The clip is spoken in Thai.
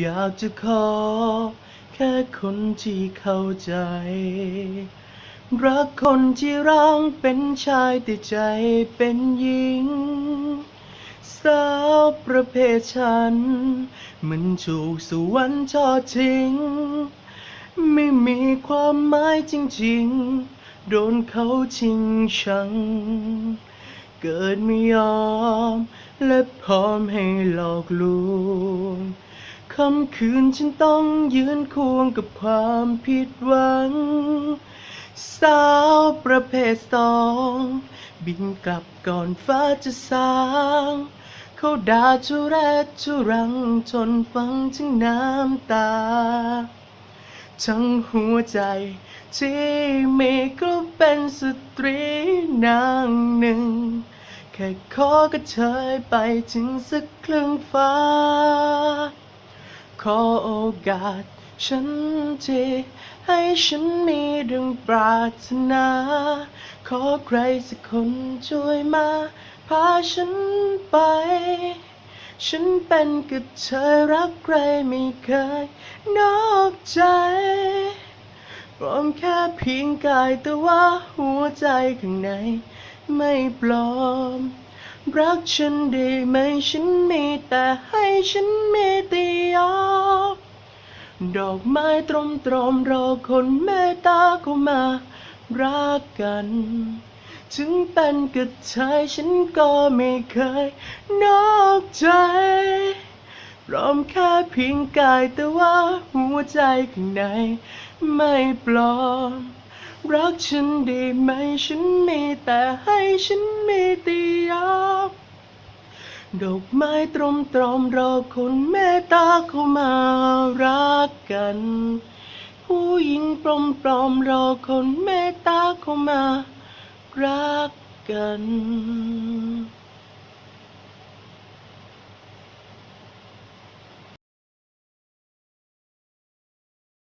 อยากจะขอ แค่คนที่เข้าใจ รักคนที่ร่างเป็นชายแต่ใจเป็นหญิง สาวประเภทฉัน มันถูกสวรรค์ทอดทิ้ง ไม่มีความหมายจริงๆ โดนเขาชิงชัง เกิดไม่ยอม และพร้อมให้หลอกลวง ค่ำคืนฉันต้องยืนควงกับความผิดหวัง สาวประเภทสอง บินกลับก่อนฟ้าจะสาง เขาด่าทุเรศทุรังทนฟังถึงน้ำตา ทั้งหัวใจที่มีก็เป็นสตรีนางหนึ่ง แค่ขอกระเทยไปถึงสักครึ่งฟ้า ขอโอกาสฉันทีให้ฉันมีเรื่องปรารถนา ขอใครสักคนช่วยมา พาฉันไป ฉันเป็นกระเทยรักใครไม่เคยนอกใจพร้อมแค่เพียงกายแต่ว่าหัวใจข้างในไม่ปลอม รักฉันได้ไหมฉันมีแต่ให้ฉันมีแต่ยอดอกไม้ตรมตรมๆรอคนเมตตาเข้ามารักกัน ถึงเป็นกระเทยฉันก็ไม่เคยนอกใจพร้อมแค่เพียงกายแต่ว่าหัวใจข้างในไม่ปลอม รักฉันได้ไหมฉันมีแต่ให้ฉันมีแต่ยอมดอกไม้ตรมตรอมรอคนเมตตาเข้ามารักกัน ผู้หญิงปลอมปลอมรอคนเมตตาเข้ามารักกัน